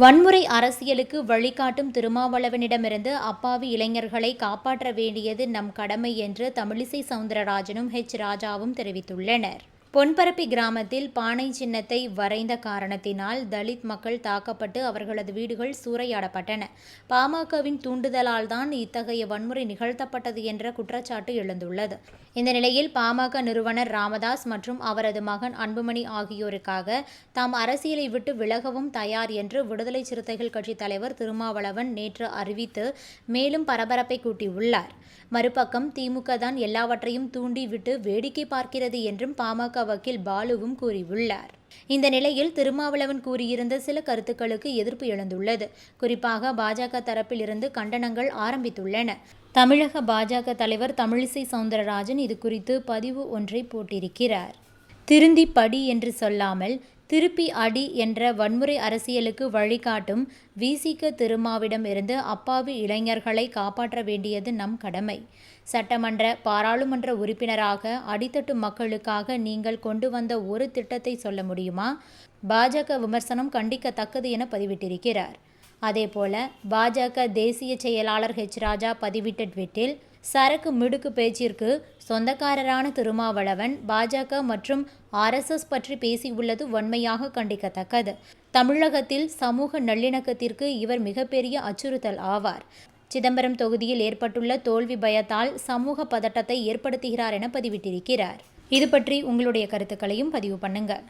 வன்முறை அரசியலுக்கு வழிகாட்டும் திருமாவளவனிடமிருந்து அப்பாவி இளைஞர்களை காப்பாற்ற வேண்டியது நம் கடமை என்று தமிழிசை சவுந்தரராஜனும் ஹெச் ராஜாவும் தெரிவித்துள்ளனர். பொன்பரப்பி கிராமத்தில் பானை சின்னத்தை வரைந்த காரணத்தினால் தலித் மக்கள் தாக்கப்பட்டு அவர்களது வீடுகள் சூறையாடப்பட்டன. பாமகவின் தூண்டுதலால் தான் இத்தகைய வன்முறை நிகழ்த்தப்பட்டது என்ற குற்றச்சாட்டு எழுந்துள்ளது. இந்த நிலையில் பாமக நிறுவனர் ராமதாஸ் மற்றும் அவரது மகன் அன்புமணி ஆகியோருக்காக தாம் அரசியலை விட்டு விலகவும் தயார் என்று விடுதலை சிறுத்தைகள் கட்சித் தலைவர் திருமாவளவன் நேற்று அறிவித்து மேலும் பரபரப்பை கூட்டியுள்ளார். மறுபக்கம் திமுக தான் எல்லாவற்றையும் தூண்டிவிட்டு வேடிக்கை பார்க்கிறது என்றும் பாமக வக்கீல் பாலுவும் கூறியுள்ளார். இந்த நிலையில் திருமாவளவன் கூறியிருந்த சில கருத்துக்களுக்கு எதிர்ப்பு எழுந்துள்ளது. குறிப்பாக பாஜக தரப்பில் இருந்து கண்டனங்கள் ஆரம்பித்துள்ளன. தமிழக பாஜக தலைவர் தமிழிசை சவுந்தரராஜன் இது குறித்து பதிவு ஒன்றை போட்டிருக்கிறார். திருந்தி படி என்று சொல்லாமல் திருப்பி அடி என்ற வன்முறை அரசியலுக்கு வழிகாட்டும் விசிக திருமாவிடம் இருந்து அப்பாவி இளைஞர்களை காப்பாற்ற வேண்டியது நம் கடமை. சட்டமன்ற பாராளுமன்ற உறுப்பினராக அடித்தட்டு மக்களுக்காக நீங்கள் கொண்டு வந்த ஒரு திட்டத்தை சொல்ல முடியுமா? பாஜக விமர்சனம் கண்டிக்கத்தக்கது என பதிவிட்டிருக்கிறார். அதேபோல பாஜக தேசிய செயலாளர் ஹெச் ராஜா பதிவிட்ட ட்விட்டில் சரக்கு மிடுக்கு பேச்சிற்கு சொந்தக்காரரான திருமாவளவன் பாஜக மற்றும் ஆர்எஸ்எஸ் பற்றி பேசியுள்ளது வன்மையாக கண்டிக்கத்தக்கது. தமிழகத்தில் சமூக நல்லிணக்கத்திற்கு இவர் மிகப்பெரிய அச்சுறுத்தல் ஆவார். சிதம்பரம் தொகுதியில் ஏற்பட்டுள்ள தோல்வி பயத்தால் சமூக பதட்டத்தை ஏற்படுத்துகிறார் என பதிவிட்டிருக்கிறார். இது பற்றி உங்களுடைய கருத்துக்களையும் பதிவு பண்ணுங்கள்